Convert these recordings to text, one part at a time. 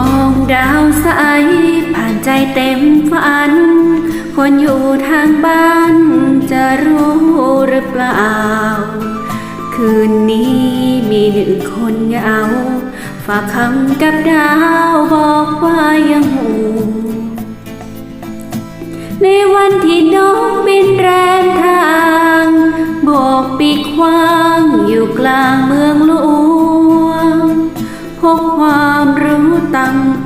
มองดาวใสผ่านใจเต็มฝัน คนอยู่ทางบ้านจะรู้หรือเปล่า คืนนี้มีหนึ่งคนเหงาฝากคำกับดาวบอกว่ายังหูในวันที่นกบินแรมทางโบกปีกว้างอยู่กลางเมืองหลวงพกความ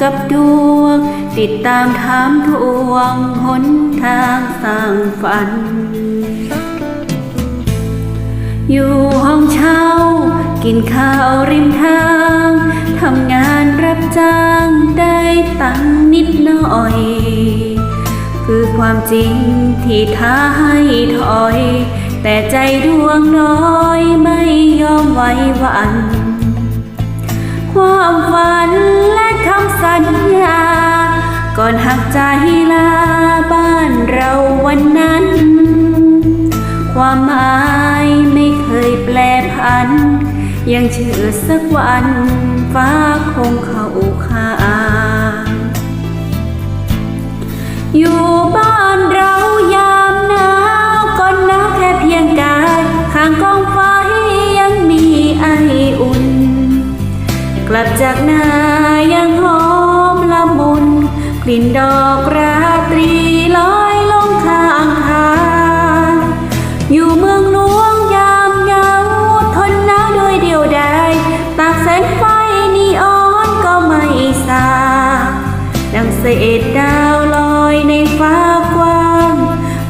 กับดวง ติดตามถามทวงหนทางสร้างฝัน อยู่ห้องเช่า กินข้าวริมทาง ทำงานรับจ้างได้ตังนิดหน่อย คือความจริงที่ท้าให้ถอย แต่ใจดวงน้อยไม่ยอมไว้วันความฝันและคำ สัญญา ก่อนหักใจลาบ้านเราวันนั้น ความหมายไม่เคยแปลผัน ยังเชื่อสักวันฟ้าคงเข้าคาอยู่บ้านเรายามหนาวก็หนาวแค่เพียงกายข้างกองไฟยังมีไออุ่น กลับจากนา กลิ่นดอกราตรีลอยลงข้างทางอยู่เมืองหลวงยามเหงาทนหนาวโดยเดียวดายตากแสงไฟนีออนก็ไม่สาดังเศษดาวลอยในฟ้ากว้าง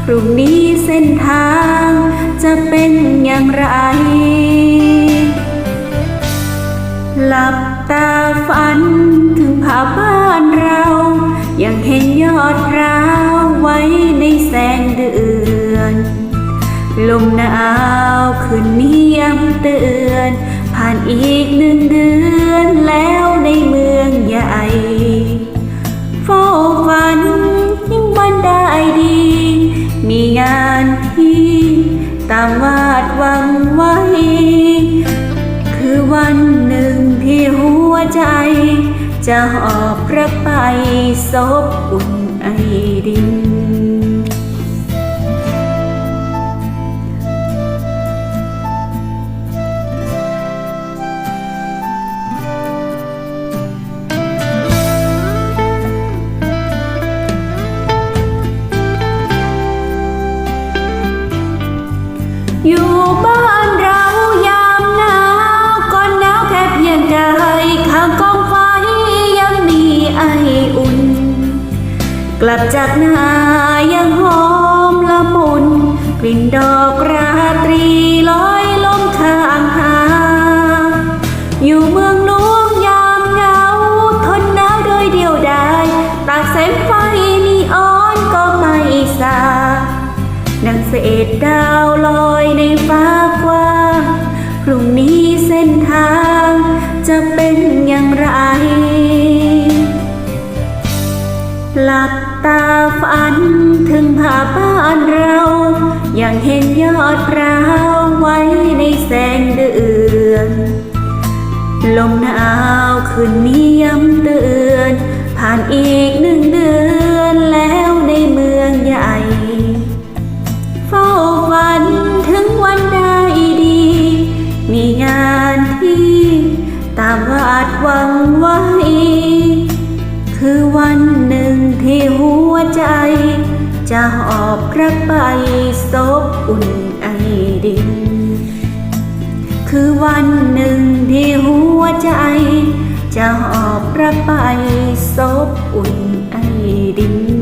พรุ่งนี้เส้นทางจะเป็นอย่างไร หลับตาฝันถึงผาบ้านเรา ยอดร้าวไว้ในแสงเดือน ลมหนาวคืนนี้ย้ำเตือน ผ่านอีกหนึ่งเดือนแล้วในเมืองใหญ่เฝ้าฝันยิ่งวันได้ดี มีงานที่ตามวาดหวังไว้ คือวันหนึ่งที่หัวใจ จะหอบรักไปซบอุ่นไอดิน อยู่บ้าน ลับจากนายังหอมละมุน กลิ่นดอก ตาฝันถึงผาบ้านเรายังเห็นยอดพร้าวไว้ในแสงเดือน ลมหนาวคืนนี้ย้ำเตือน ผ่านอีกหนึ่งเดือน หนึ่งที่หัวใจ จะหอบกระไปซบอุ่นไอดิน คือวันหนึ่งที่หัวใจ จะหอบกระไปซบอุ่นไอดิน